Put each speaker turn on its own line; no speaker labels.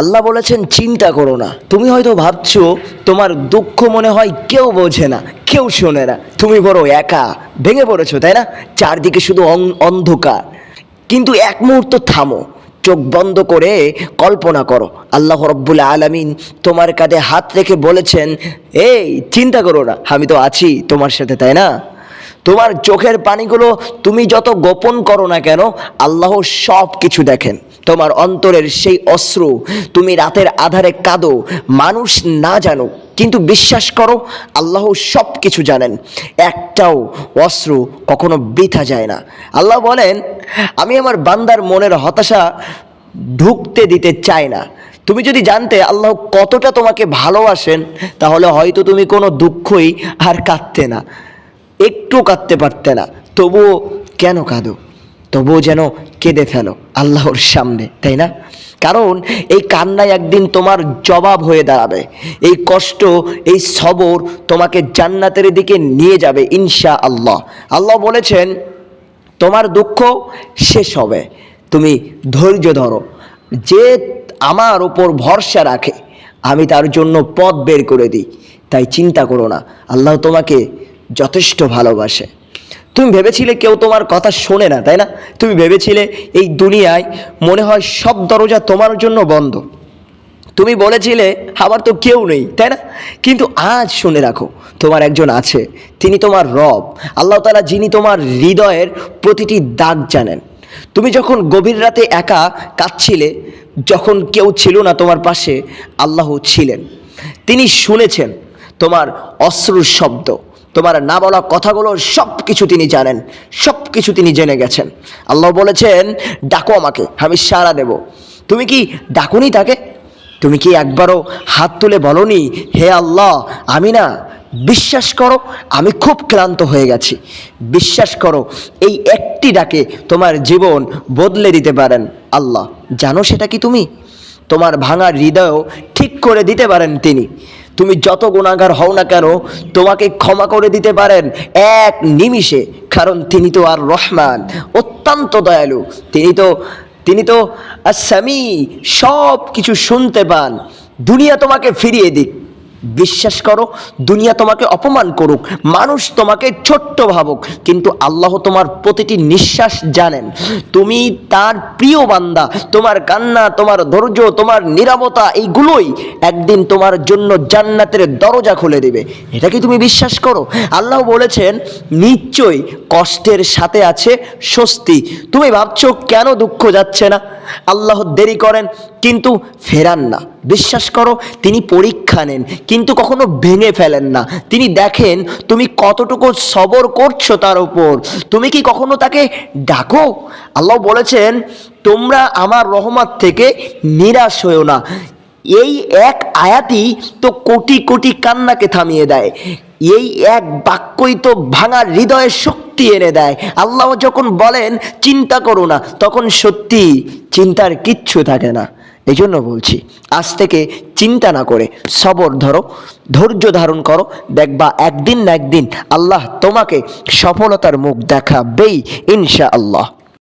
আল্লাহ বলেছেন, চিন্তা করো না। তুমি হয়তো ভাবছ, তোমার দুঃখ মনে হয় কেউ বোঝে না, কেউ শোনে না। তুমি বড় একা ভেঙে পড়েছো, তাই না? চারদিকে শুধু অন্ধকার। কিন্তু এক মুহূর্ত থামো, চোখ বন্ধ করে কল্পনা করো। আল্লাহ রব্বুল আলামিন তোমার কাঁধে হাত রেখে বলেছেন, এই, চিন্তা করো না, আমি তো আছি তোমার সাথে, তাই না? তোমার চোখের পানিগুলো তুমি যত গোপন করো না কেন, আল্লাহ সব কিছু দেখেন। তোমার অন্তরের সেই অশ্রু, তুমি রাতের আধারে কাঁদো, মানুষ না জানো, কিন্তু বিশ্বাস করো, আল্লাহ সব কিছু জানেন। একটাও অশ্রু কখনো বৃথা যায় না। আল্লাহ বলেন, আমি আমার বান্দার মনের হতাশা ঢুকতে দিতে চাই না। তুমি যদি জানতে আল্লাহ কতটা তোমাকে ভালোবাসেন, তাহলে হয়তো তুমি কোনো দুঃখই আর কাঁদতে না। একটু কাঁদতে পারতে না। তবুও কেন কাঁদো? তবুও যেন কেঁদে ফেলো আল্লাহর সামনে, তাই না? কারণ এই কান্নায় একদিন তোমার জবাব হয়ে দাঁড়াবে। এই কষ্ট, এই সবর তোমাকে জান্নাতের দিকে নিয়ে যাবে ইনশা আল্লাহ আল্লাহ বলেছেন, তোমার দুঃখ শেষ হবে। তুমি ধৈর্য ধরো। যে আমার ওপর ভরসা রাখে, আমি তার জন্য পথ বের করে দিই। তাই চিন্তা করো না। আল্লাহ তোমাকে যথেষ্ট ভালোবাসে। তুমি ভেবেছিলে কেউ তোমার কথা শোনে না, তাই না? তুমি ভেবেছিলে এই দুনিয়ায় মনে হয় সব দরজা তোমার জন্য বন্ধ। তুমি বলেছিলে, আমার তো কেউ নেই তাই না? কিন্তু আজ শুনে রাখো, তোমার একজন আছে, তিনি তোমার রব। আল্লাহ তালা যিনি তোমার হৃদয়ের প্রতিটি দাগ জানেন। তুমি যখন গভীর রাতে একা কাঁদছিলে, যখন কেউ ছিল না তোমার পাশে, আল্লাহ ছিলেন। তিনি শুনেছেন তোমার অশ্রুর শব্দ। তোমার না বলা কথাগুলো সব কিছু তিনি জানেন সব কিছু তিনি জেনে গেছেন। আল্লাহ বলেছেন, ডাকো আমাকে, আমি সাড়া দেব। তুমি কি ডাকুনি তাকে? তুমি কি একবারও হাত তুলে বলনি, হে আল্লাহ, আমি না, বিশ্বাস করো, আমি খুব ক্লান্ত হয়ে গেছি। বিশ্বাস করো, এই একটি ডাকে তোমার জীবন বদলে দিতে পারেন আল্লাহ। জানো সেটা কি তুমি? তোমার ভাঙা হৃদয়ও ঠিক করে দিতে পারেন তিনি। তুমি যত গুণাগার হও না কেন, তোমাকে ক্ষমা করে দিতে পারেন এক নিমিষে, কারণ তিনি তো আর রহমান, অত্যন্ত দয়ালু। তিনি তো তিনি তো আসামি সব কিছু শুনতে পান। দুনিয়া তোমাকে ফিরিয়ে দিক। বিশ্বাস করো, দুনিয়া তোমাকে অপমান করুক, মানুষ তোমাকে ছোট্ট ভাবুক, কিন্তু আল্লাহ তোমার প্রতিটি নিঃশ্বাস জানেন। তুমি তার প্রিয় বান্দা, তোমার কান্না, তোমার ধৈর্য, তোমার নিরাপত্তা এইগুলোই একদিন তোমার জন্য জান্নাতের দরজা খুলে দেবে। এটা কি তুমি বিশ্বাস করো? আল্লাহ বলেছেন, নিশ্চয়ই কষ্টের সাথে আছে স্বস্তি। তুমি ভাবছ, কেন দুঃখ যাচ্ছে না? আল্লাহ দেরি করেন, কিন্তু ফেরান না। বিশ্বাস করো, তিনি পরীক্ষা নেন, কিন্তু কখনো ভেঙে ফেলেন না। তিনি দেখেন, তুমি কতটুকু সবর করছ তার উপর। তুমি কি কখনো তাকে ডাকো? আল্লাহ বলেছেন, তোমরা আমার রহমত থেকে নিরাশ হয়েও না। এই এক আয়াতই তো কোটি কোটি কান্নাকে থামিয়ে দেয়। এই এক বাক্যই তো ভাঙা হৃদয়ের শক্তি। এনে দেয়। আল্লাহ যখন বলেন, চিন্তা করো না, তখন সত্যি চিন্তার কিচ্ছু থাকে না। এই জন্য বলছি, আজ থেকে চিন্তা না করে সবর ধরো, ধৈর্য ধারণ করো, দেখবা একদিন না একদিন আল্লাহ তোমাকে সফলতার মুখ দেখাবেই ইনশা আল্লাহ